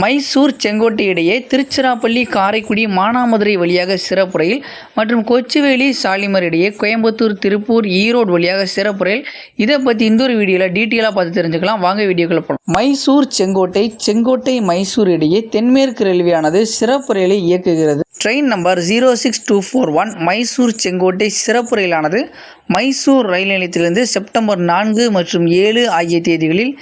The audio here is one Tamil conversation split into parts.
மைசூர் செங்கோட்டை இடையே திருச்சிராப்பள்ளி காரைக்குடி மானாமதுரை வழியாக சிறப்பு ரயில் மற்றும் கொச்சுவேலி சாலிமர் இடையே கோயம்புத்தூர் திருப்பூர் ஈரோடு வழியாக சிறப்பு ரயில் இதை பற்றி இந்த ஒரு வீடியோவில் டீட்டெயிலாக பார்த்து தெரிஞ்சுக்கலாம். வாங்க வீடியோக்குள்ள போகலாம் மைசூர் செங்கோட்டை செங்கோட்டை மைசூர் இடையே தென்மேற்கு ரயில்வேயானது சிறப்பு ரயிலை இயக்குகிறது. Train number zero six two four one Mysore Sengottai சிறப்பு ரயிலானது மைசூர் ரயில் நிலையத்திலிருந்து செப்டம்பர் நான்கு மற்றும் ஏழு ஆகிய தேதிகளில்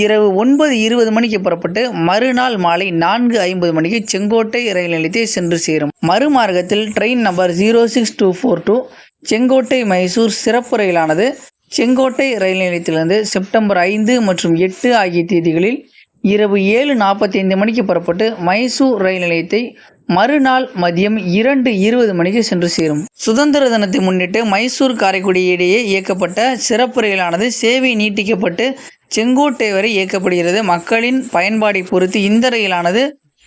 இரவு ஒன்பது இருபது மணிக்கு புறப்பட்டு மறுநாள் மாலை நான்கு ஐம்பது மணிக்கு செங்கோட்டை ரயில் நிலையத்தை சென்று சேரும். மறுமார்க்கத்தில் train number zero six two four two Sengottai Mysore சிறப்பு ரயிலானது செங்கோட்டை ரயில் நிலையத்திலிருந்து செப்டம்பர் ஐந்து மற்றும் எட்டு ஆகிய தேதிகளில் இரவு ஏழு நாற்பத்தைந்து மணிக்கு புறப்பட்டு மைசூர் ரயில் நிலையத்தை மறுநாள் மதியம் இரண்டு இருபது மணிக்கு சென்று சேரும். சுதந்திர தினத்தை முன்னிட்டு மைசூர் காரைக்குடி இடையே இயக்கப்பட்ட சிறப்பு ரயிலானது சேவை நீட்டிக்கப்பட்டு செங்கோட்டை வரை இயக்கப்படுகிறது. மக்களின் பயன்பாடை பொறுத்து இந்த ரயிலானது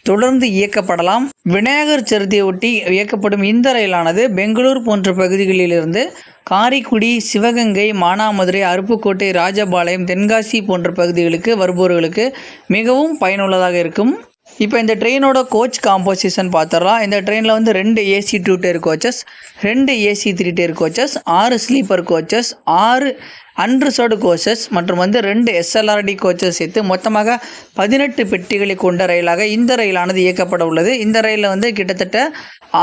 தொடர்ந்து இயக்கப்படலாம். விநாயகர் சதுர்த்தியொட்டி இயக்கப்படும் இந்த ரயிலானது பெங்களூர் போன்ற பகுதிகளிலிருந்து காரைக்குடி சிவகங்கை மானாமதுரை அருப்புக்கோட்டை ராஜபாளையம் தென்காசி போன்ற பகுதிகளுக்கு வருபவர்களுக்கு மிகவும் பயனுள்ளதாக இருக்கும். இப்போ இந்த ட்ரெயினோட கோச் காம்போசிஷன் பார்த்துடலாம் இந்த ட்ரெயினில் வந்து ரெண்டு ஏசி டூ டேர் கோச்சஸ் ரெண்டு ஏசி த்ரீ டேர் கோச்சஸ் ஆறு ஸ்லீப்பர் கோச்சஸ் ஆறு அன்ரிசர்வ்டு கோச்சஸ் மற்றும் வந்து ரெண்டு எஸ்எல்ஆர்டி கோச்சஸ் சேர்த்து மொத்தமாக பதினெட்டு பெட்டிகளை கொண்ட ரயிலாக இந்த ரயிலானது இயக்கப்பட உள்ளது. இந்த ரயிலில் வந்து கிட்டத்தட்ட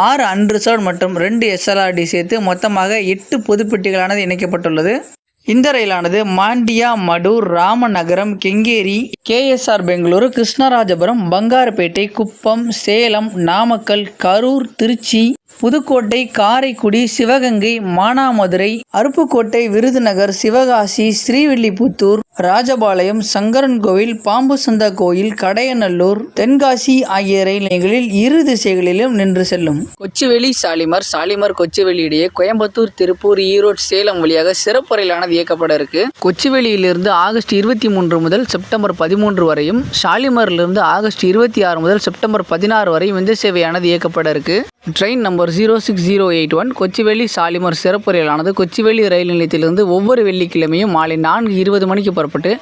ஆறு அன்ரிசர்வ் மற்றும் ரெண்டு எஸ்எல்ஆர்டி சேர்த்து மொத்தமாக எட்டு பொது பெட்டிகளானது இணைக்கப்பட்டுள்ளது. இந்த ரயிலானது மாண்டியா மடூர் ராமநகரம் கெங்கேரி கேஎஸ்ஆர் பெங்களூரு கிருஷ்ணராஜபுரம் பங்காரப்பேட்டை குப்பம் சேலம் நாமக்கல் கரூர் திருச்சி புதுக்கோட்டை காரைக்குடி சிவகங்கை மானாமதுரை அருப்புக்கோட்டை விருதுநகர் சிவகாசி ஸ்ரீவில்லிபுத்தூர் ராஜபாளையம் சங்கரன்கோவில் பாம்பு சந்தா கோயில் கடையநல்லூர் தென்காசி ஆகிய ரயில் நிலையங்களில் இரு திசைகளிலும் நின்று செல்லும். கொச்சுவேலி சாலிமர். சாலிமர் கொச்சுவேலி இடையே கோயம்புத்தூர் திருப்பூர் ஈரோடு சேலம் வழியாக சிறப்பு ரயிலானது இயக்கப்பட இருக்கு. கொச்சுவேலியிலிருந்து ஆகஸ்ட் இருபத்தி மூன்று முதல் செப்டம்பர் பதிமூன்று வரையும் ஷாலிமரிலிருந்து ஆகஸ்ட் இருபத்தி ஆறு முதல் செப்டம்பர் பதினாறு வரையும் இந்த சேவையானது இயக்கப்பட இருக்கு. Train number zero six zero eight one Kochuveli Shalimar சிறப்பு ரயிலானது. கொச்சிவேலி ரயில் நிலையத்திலிருந்து ஒவ்வொரு வெள்ளிக்கிழமையும் மாலை நான்கு இருபது மணிக்கு புறப்பட்டு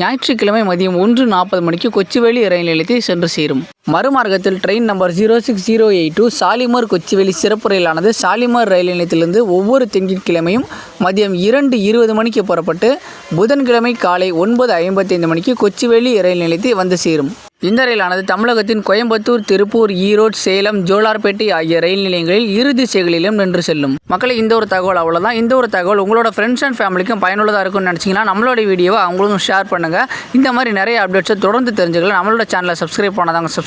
ஞாயிற்றுக்கிழமை மதியம் ஒன்று நாற்பது மணிக்கு கொச்சிவேலி ரயில் நிலையத்தை சென்று சேரும். மறுமார்க்கத்தில் train number zero six zero eight two Shalimar Kochuveli சிறப்பு ரயிலானது. சாலிமர் ரயில் நிலையத்திலிருந்து ஒவ்வொரு திங்கட்கிழமையும் மதியம் இரண்டு இருபது மணிக்கு புறப்பட்டு புதன்கிழமை காலை ஒன்பது ஐம்பத்தைந்து மணிக்கு கொச்சிவெளி ரயில் நிலையத்தை வந்து சேரும். இந்த ரயிலானது தமிழகத்தின் கோயம்புத்தூர் திருப்பூர் ஈரோடு சேலம் ஜோலார்பேட்டை ஆகிய ரயில் நிலையங்களில் இரு திசைகளிலும் நின்று செல்லும். மக்களை இந்த ஒரு தகவல் அவ்வளோதான் இந்த ஒரு தகவல் உங்களோட ஃப்ரெண்ட்ஸ் அண்ட் ஃபேமிலிக்கும் பயனுள்ளதாக இருக்கும்னு நினச்சிங்கன்னா நம்மளோட வீடியோவை அவங்களுக்கும் ஷேர் பண்ணுங்கள் இந்த மாதிரி நிறைய அப்டேட்ஸை தொடர்ந்து தெரிஞ்சுக்கலாம் நம்மளோட சேனலை சப்ஸ்கிரைப் பண்ணாதாங்க